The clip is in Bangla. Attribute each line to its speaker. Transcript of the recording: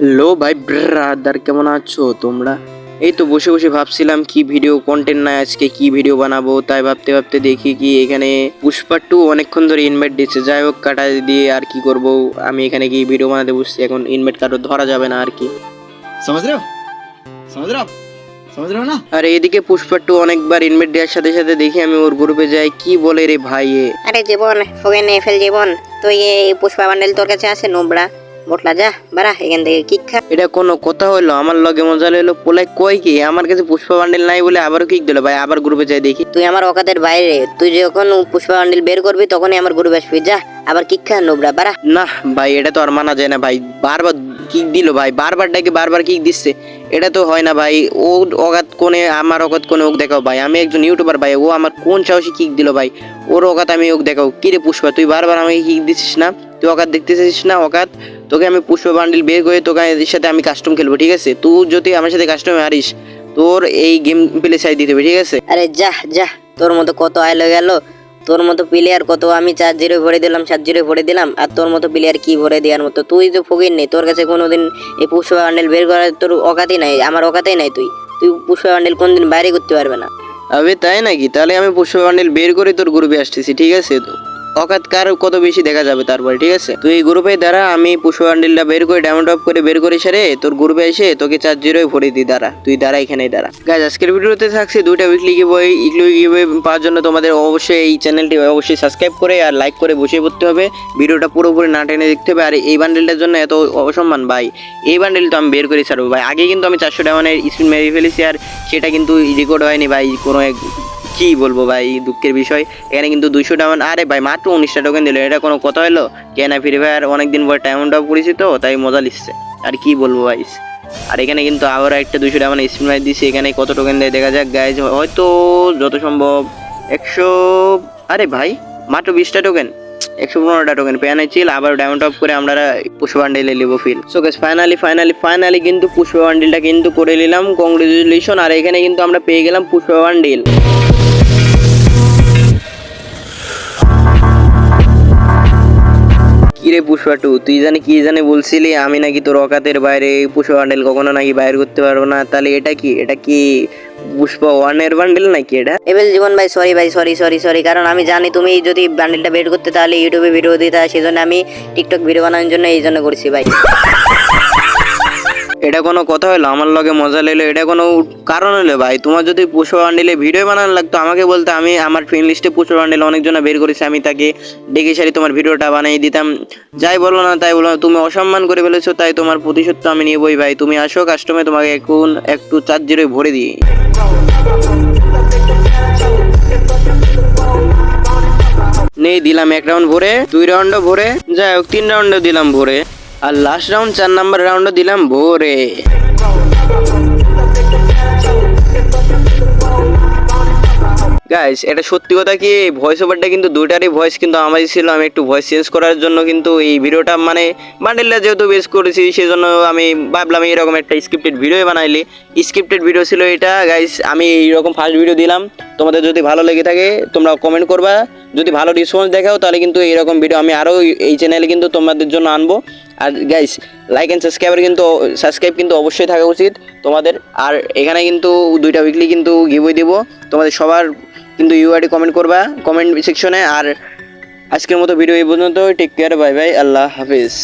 Speaker 1: হ্যালো ভাই ব্রাদার কেমন আছো তোমরা? এই তো বসে বসে ভাবছিলাম কি ভিডিও কন্টেন্ট নাই আজকে কি ভিডিও বানাবো তাই ভাবতে ভাবতে দেখি কি এখানে পুষ্পা টু অনেকক্ষণ ধরে ইনভাইট দিচ্ছে। যাই হোক কাটা দিয়ে আর কি করব আমি এখানে কি ভিডিও বানাতে বসছি এখন ইনভাইট কারও ধরা যাবে না আর কি। সমাজ এদিকে পুষ্পা টু অনেকবার ইনভাইট দেওয়ার সাথে সাথে দেখি আমি ওর গ্রুপে যাই কি বলে রে ভাই
Speaker 2: আরে জীবন ফোকেন ফেল জীবন তো এই পুষ্পা বান্ডেল তোর কাছে আছে নোবড়া মোটলা যা বাড়া এখান থেকে কিক খা।
Speaker 1: এটা কোনো কথা হলো আমার লগে মজা লইলো পোলাই কয় কি? আমার কাছে পুষ্পা বান্ডিল নাই বলে আবারও কিক দিল ভাই আবার গ্রুপে যাই দেখি।
Speaker 2: তুই আমার অকাতের বাইরে তুই যখন পুষ্পা বান্ডিল বের করবি তখনই আমার গ্রুপে আসবি যা আবার কিক খা নোবড়া বাড়া।
Speaker 1: না ভাই এটা তো আর মানা যায় না ভাই বারবার কিক দিল ভাই বারবার ডাকে বারবার কিক দিচ্ছে। এটা তো হয় না ভাই ও অগাত কোনে আমার অগাত কোনে ওক দেখাও ভাই আমি একজন ইউটিউবার ভাই ও আমার কোন সাহসী কিক দিল ভাই ওর অগাত আমি ওক দেখাও। কিরে পুষ্পা তুই বারবার আমাকে কিক দিছিস না? তুই অকাত দেখতেছিস না অকাত তোকে আমি পুষ্প বান্ডিল বের করে তোকে এর সাথে আমি কাস্টম খেলব ঠিক আছে? তুই যদি আমার সাথে কাস্টমে হারিস তোর এই গেম প্লে সাইড দিতে হবে ঠিক আছে?
Speaker 2: আরে যা যা। তোর মতো কত আইলো গেল? তোর মতো প্লেয়ার কত? আমি চার জিরো ভরে দিলাম সাত জিরো ভরে দিলাম আর তোর মতো প্লেয়ার কি ভরে দেওয়ার মতো? তুই তো ফকির নেই তোর কাছে কোনোদিন এই পুষ্প বান্ডেল বের করার তোর অকাতই নাই আমার অকাতেই নাই তুই। তুই পুষ্পা বান্ডেল কোনদিন বাইরে করতে পারবে না।
Speaker 1: আবে তাই নাকি? তাহলে আমি পুষ্প বান্ডিল বের করে তোর গ্রুপে আসতেছি ঠিক আছে? তো অকাত কার কত বেশি দেখা যাবে তারপরে, ঠিক আছে? তুই এই গ্রুপে দ্বারা আমি পুষ্পা বান্ডিলটা বের করে ডায়মন্ড অফ করে বের করে সারে, তোর গ্রুপে এসে তোকে চার জিরোয় ভরে দিই, দাঁড়া। তুই দাঁড়া এখানেই দাঁড়া। গাছ আজকের ভিডিওতে থাকছে দুইটা উইকলি গিবই ইকলি গিবই পাওয়ার জন্য তোমাদের অবশ্যই এই চ্যানেলটি অবশ্যই সাবস্ক্রাইব করে আর লাইক করে বসে পড়তে হবে। ভিডিওটা পুরোপুরি না টেনে দেখতে হবে আর এই বান্ডেলটার জন্য এত অসম্মান, ভাই। এই বান্ডেল তো আমি বের করে ছাড়বো, ভাই। আগে কিন্তু আমি চারশো ডায়মন্ডের স্পিন মেরে ফেলেছি আর সেটা কিন্তু রেকর্ড হয়নি, ভাই, কোনো এক কি বলব ভাই, দুঃখের বিষয়। এখানে কিন্তু দুইশো ডায়মন্ড আরে ভাই, মাত্র উনিশটা টোকেন দিল, এটা কোনো কথা হলো কেন ফ্রি ফায়ার অনেকদিন পর ডায়মন্ড অফ করেছি তো, তাই মজা লিখছে আর কি বলব ভাই? আর এখানে কিন্তু আবার একটা দুইশো ডায়মন্ড স্পিন মারি দিছি এখানে কত টোকেন দেয় দেখা যাক গাইজ হয়তো যত সম্ভব একশো, আরে ভাই, মাত্র বিশটা টোকেন একশো পনেরোটা টোকেন পেয়ানে চিল আবার ডায়মন্ড অফ করে আমরা পুষ্প বান্ডেলে নেব feel so guess finally finally finally কিন্তু পুষ্প বান্ডেলটা কিন্তু করে নিলাম কংগ্রেচুলেশন আর এখানে কিন্তু আমরা পেয়ে গেলাম পুষ্প বান্ডেল পুষ্পা টু তুই জানি কি জানি বলছিলি, আমি নাকি তোর অকাতের বাইরে পুষ্পা বান্ডেল কখনো নাকি বাইর করতে পারব না, তাহলে এটা কি? এটা কি পুষ্পা ওয়ানের বান্ডেল নাকি এটা?
Speaker 2: এবেল জীবন ভাই সরি ভাই সরি সরি সরি কারণ আমি জানি তুমি যদি বান্ডেলটা বের করতে তাহলে ইউটিউবে ভিডিও দিতে, সেজন্য আমি টিকটক ভিডিও বানানোর জন্য এই জন্য করছি ভাই।
Speaker 1: এটা কোনো কথা হলো আমার লগে মজা লেলো এটা কোনো কারণ হলো ভাই? তোমার যদি পুষ্পা বান্ডেলে ভিডিও বানানো লাগতো আমাকে বলতে আমি আমার ফ্রেন্ড লিস্টে পুষ্পা বান্ডেল অনেকজন বের করেছি আমি তাকে ডেকে সারি তোমার ভিডিওটা বানিয়ে দিতাম। যাই বলো না তাই বলো না, তুমি অসম্মান করে ফেলেছো তাই তোমার প্রতিশোধ তো আমি নিবই ভাই। তুমি আসো কাস্টমে তোমাকে এখন একটু চার জিরোয় ভরে দিই। নেই দিলাম এক রাউন্ড ভরে দুই রাউন্ডও ভরে যাই হোক তিন রাউন্ডও দিলাম ভরে। আর লাস্ট রাউন্ড চার নাম্বার রাউন্ডও দিলাম, ভোরে। গাইস এটা সত্যি কথা কি ভয়েস ওভারটা কিন্তু দুইটারই ভয়েস কিন্তু আমারই ছিল, আমি একটু ভয়েস চেঞ্জ করার জন্য কিন্তু এই ভিডিওটা মানে বান্ডেলটা যেহেতু বেস করেছি সেই জন্য আমি ভাবলাম এরকম একটা স্ক্রিপ্টেড ভিডিও বানাইলি। স্ক্রিপ্টেড ভিডিও ছিল এটা গাইস আমি এইরকম ফার্স্ট ভিডিও দিলাম। তোমাদের যদি ভালো লেগে থাকে তোমরা কমেন্ট করবা। যদি ভালো রেসপন্স দেখাও, তাহলে কিন্তু এইরকম ভিডিও আমি আরও এই চ্যানেলে কিন্তু তোমাদের জন্য আনব। আর গাইস লাইক অ্যান্ড সাবস্ক্রাইবার কিন্তু সাবস্ক্রাইব কিন্তু অবশ্যই থাকা উচিত তোমাদের। আর এখানে কিন্তু দুইটা উইকলি কিন্তু গিভওয়ে দিব। তোমাদের সবার কিন্তু ইউআইডি কমেন্ট করবা কমেন্ট সেকশনে আর আজকের মতো ভিডিও এই পর্যন্ত টেক কেয়ার বাই বাই আল্লাহ হাফিজ।